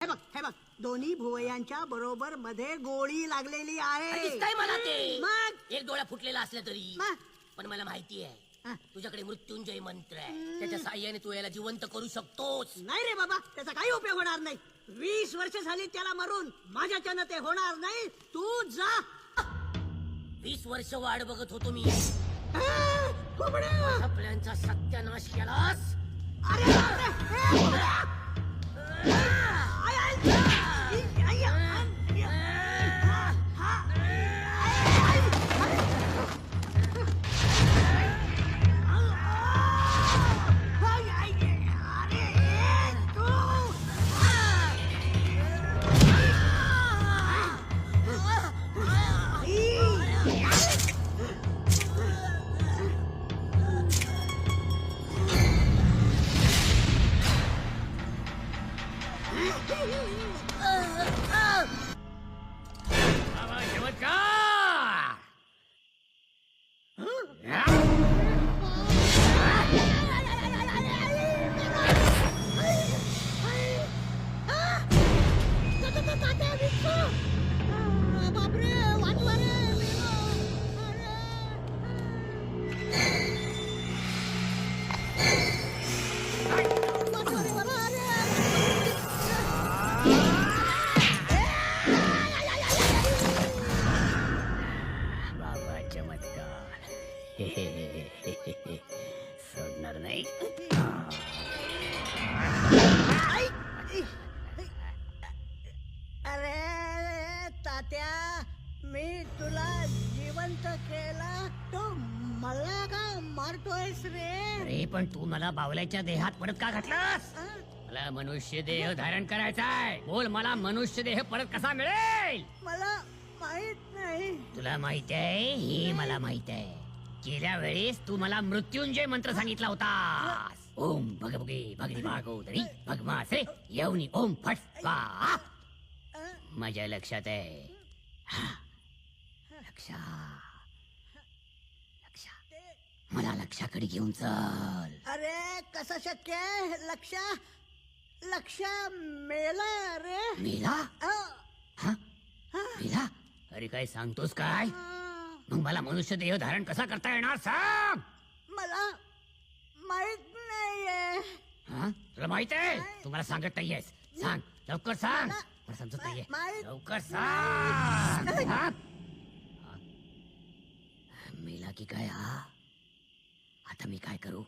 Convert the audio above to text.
हे बघ हे बघ. दोन्ही भुवयांच्या बरोबर मध्ये गोळी लागलेली आहे. दिसतंय मला ते. मग? एक डोळा फुटलेला असला तरी. मग? पण मला माहिती आहे. तुझ्याकडे मृत्युंजय मंत्र आहे. त्याच्या साह्याने तू याला जिवंत करू शकतोस. नाही रे बाबा त्याचा काही उपयोग होणार नाही. वीस वर्ष झाली त्याला मरून. माझ्याच्यानं ते होणार नाही. तू जा. वीस वर्ष वाट बघत होतो मी. कोंबड्या! आपल्यांचा सत्यानाश केलास. अरे बापरे! सोडणार नाही. अरे तात्या मी तुला जिवंत केला तो मला का मारतोयस रे. अरे पण तू मला बावल्याच्या देहात परत का घातलास? मला मनुष्य देह धारण करायचा आहे बोल मला मनुष्य देह परत कसा मिळेल? मला माहीत नाही. तुला माहीत आहे? हे मला माहीत आहे. गेल्या वेळेस तू मला मृत्युंजय मंत्र सांगितला होता ओम भगभगे भगनी भागोदरी भगमासे येऊनी ओम फट अ, माझ्या लक्षात आहे. लक्षात ते- मला लक्षाकडे घेऊन चल. अरे कसं शक्य आहे? लक्ष. लक्ष मेला रे. मेला? हा? मेला? अरे काय सांगतोस काय? मग मला मनुष्य देह धारण कसा करता येणार सांग! मला माहीत नाहीये. हा? तुला माहीत आहे? तू मला सांगत नाहीयेस सांग. लवकर सांग. मला- समजत नाहीये. माहित- लवकर सांग? हा? मेला की काय हा? आता मी काय करू?